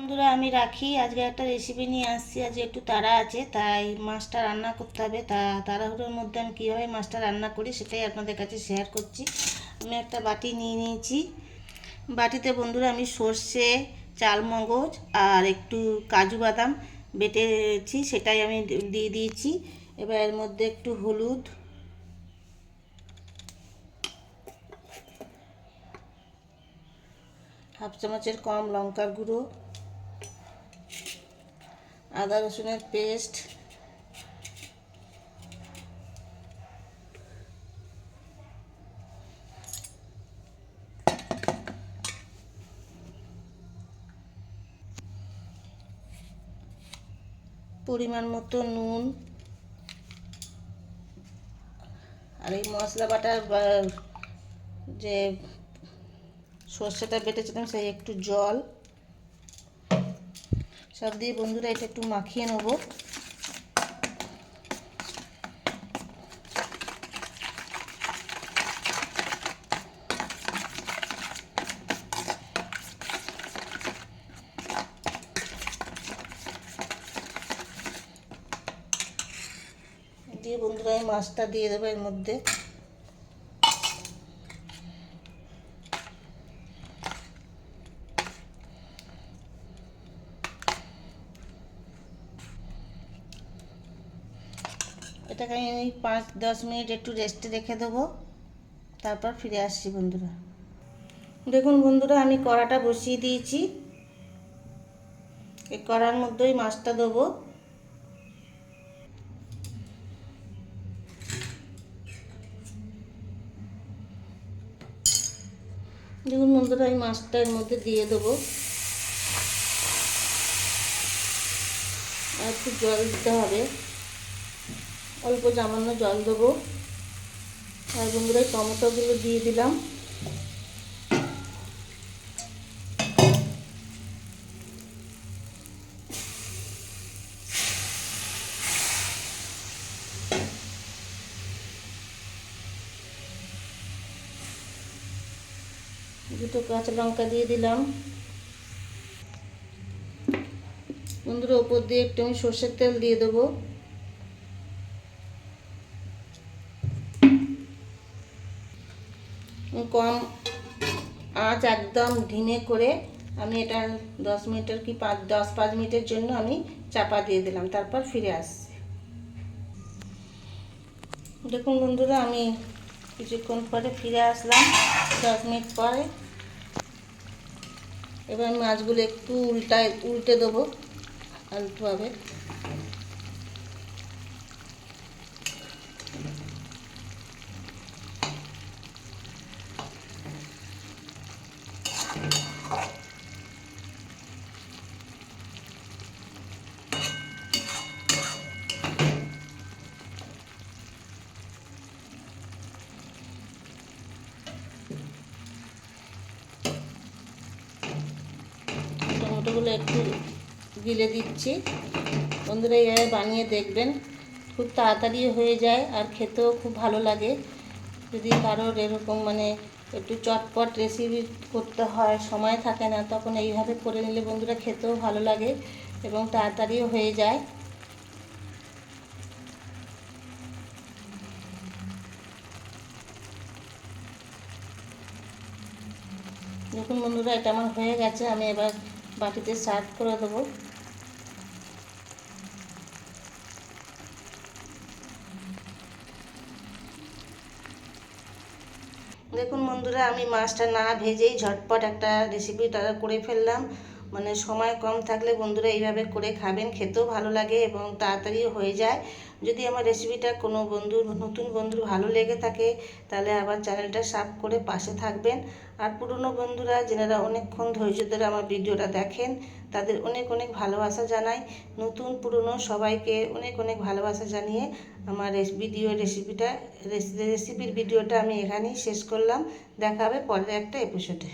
বন্ধুরা, আমি রাখি। আজকে একটা রেসিপি নিয়ে আসছি। আজ একটু তাড়া আছে, তাই মাছটা রান্না করতে হবে। তা, তাড়াহুড়োর মধ্যে আমি কীভাবে মাছটা রান্না করি সেটাই আপনাদের কাছে শেয়ার করছি। আমি একটা বাটি নিয়ে নিয়েছি। বাটিতে বন্ধুরা, আমি সর্ষে, চালমগজ আর একটু কাজু বাদাম বেটেছি, সেটাই আমি দিয়ে দিয়েছি। এবার এর মধ্যে একটু হলুদ। হাফ চামচের কম লঙ্কার গুঁড়ো। আদা রসুনের পেস্ট। পরিমাণ মতো নুন। আর এই মশলা বাটার যে সর্ষেটা বেটেছিলাম, সেই একটু জল। সব দিয়ে বন্ধুরা এটা একটু মাখিয়ে নেব। দিয়ে বন্ধুরা এই মাছটা দিয়ে দেবো এর মধ্যে। এটাকে আমি পাঁচ, দশ মিনিট একটু রেস্টে রেখে দেবো। তারপর ফিরে আসছি বন্ধুরা। দেখুন বন্ধুরা, আমি কড়াটা বসিয়ে দিয়েছি। এই কড়ার মধ্যেই মাছটা দেবো। দেখুন বন্ধুরা আমি মাছটা এর মধ্যে দিয়ে দেবো। আর একটু জল দিতে হবে। অল্প সামান্য জল দেবো। আর বন্ধুরা, টমেটোগুলো দিয়ে দিলাম। দুটো কাঁচা লঙ্কা দিয়ে দিলাম। বন্ধুরা, ওপর দিয়ে একটু আমি সর্ষের তেল দিয়ে দেবো। কম আঁচ একদম ঢিমে করে আমি এটা দশ মিনিটের কি পাঁচ, দশ, পাঁচ মিনিটের জন্য আমি চাপা দিয়ে দিলাম, তারপর ফিরে আসছি। দেখুন বন্ধুরা, আমি কিছুক্ষণ পরে ফিরে আসলাম, দশ মিনিট পরে। এবার মাছগুলো একটু উল্টায়, উল্টে দেবো আলতুভাবে টমেটোগুলো একটু গিলে দিচ্ছি। বন্ধুরা এইভাবে বানিয়ে দেখবেন। খুব তাড়াতাড়ি হয়ে যায় আর খেতেও খুব ভালো লাগে। যদি কারোর এরকম মানে একটু চটপট রেসিপি করতে হয়, সময় থাকে না, তখন এইভাবে করে নিলে বন্ধুরা খেতেও ভালো লাগে এবং তাড়াতাড়িও হয়ে যায়। দেখুন বন্ধুরা, এটা আমার হয়ে গেছে, আমি এবার বাটিতে সার্ভ করে দেবো। দেখুন বন্ধুরা আমি মাছটা না ভেজেই ঝটপট একটা রেসিপি তারা করে ফেললাম। মানে সময় কম থাকলে বন্ধুরা এইভাবে করে খাবেন, খেতেও ভালো লাগে এবং তাড়াতাড়িও হয়ে যায়। যদি আমার রেসিপিটা কোনো বন্ধুর, নতুন বন্ধুর ভালো লেগে থাকে, তাহলে আবার চ্যানেলটা সাব করে পাশে থাকবেন। আর পুরনো বন্ধুরা যেনারা অনেকক্ষণ ধৈর্য ধরে আমার ভিডিওটা দেখেন, তাদের অনেক অনেক ভালোবাসা জানাই। নতুন, পুরনো সবাইকে অনেক অনেক ভালোবাসা জানিয়ে আমার ভিডিও রেসিপিটা রেসিপির ভিডিওটা আমি এখানেই শেষ করলাম। দেখা হবে পরের একটা এপিসোডে